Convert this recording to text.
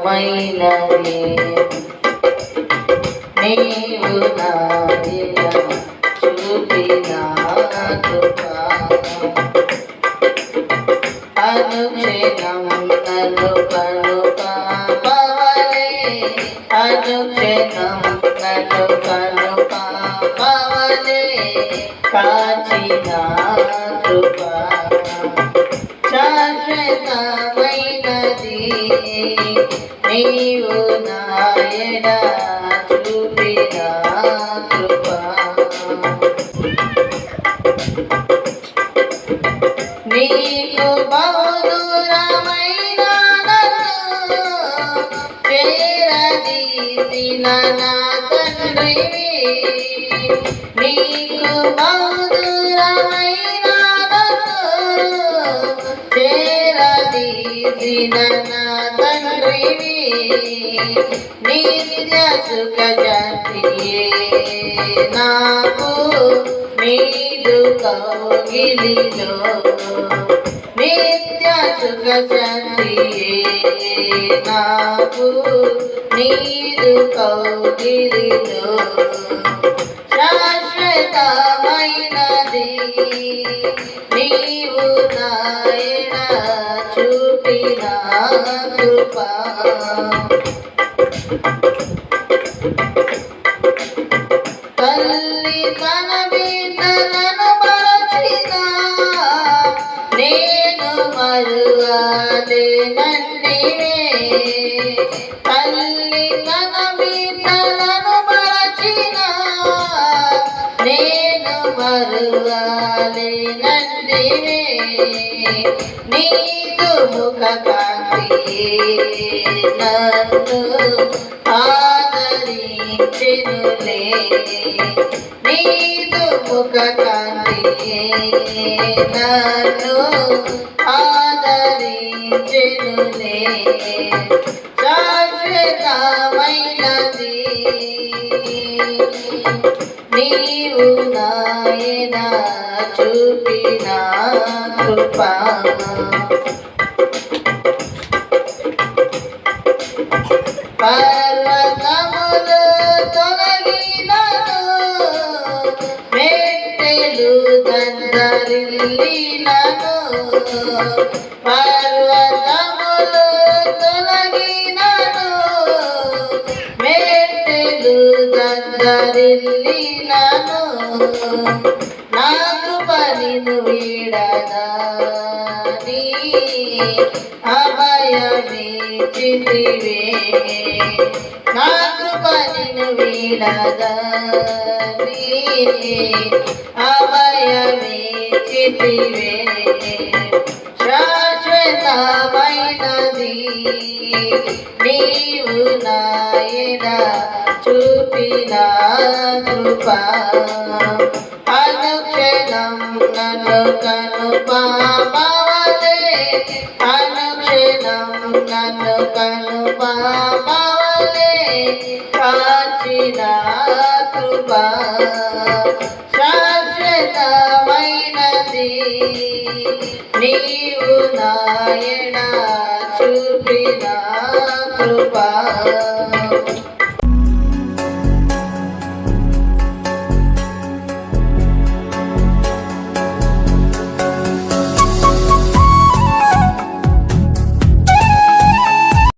శాశ్వతమైనది నీవు నాదిన చూపిన కృప అనుక్షణం నన్ను కను పాపవలే అనుక్షణం నన్ను కను పాపవలే కాచిన కృప శాశ్వతమైనది నీవు నాయన చూపిన కృప. నీకు బహుదూరమైన చేరదీసిన నా తండ్రివి. చేరదీసిన నా తండ్రివి నిత్య సుఖ శాంతియే నాకు నీదు కౌగిలిలో నిత్య సుఖ శాంతియే నాకు నీదు కౌగిలిలో తల్లి తన బిడ్డలను మరచిన నేను మరువలేనండివే తల్లి తన నేను మరువలేనండివే నీకు ముఖ కాంతి నన్ను ఆదరించెనులే. నీదు ముఖ కాంతి నన్ను ఆదరించెనులే. శాశ్వతమైనది నీవు పర్వతములు తొలగినను మెట్టెలు దందరిల్లినను మెట్టెలు దందరిల్లినను నా కృపనిను వీడదాని అభయమే నా కృపనిను వీడదాని అభయమే శాశ్వతమైనది నీవు నాయనా. చూపిన కృపా. అనుక్షణం నన్ను కను అనుక్షణం నన్ను కను కాచిన కృపా. శాశ్వతమైనది. నీవు నాయణ చూపినా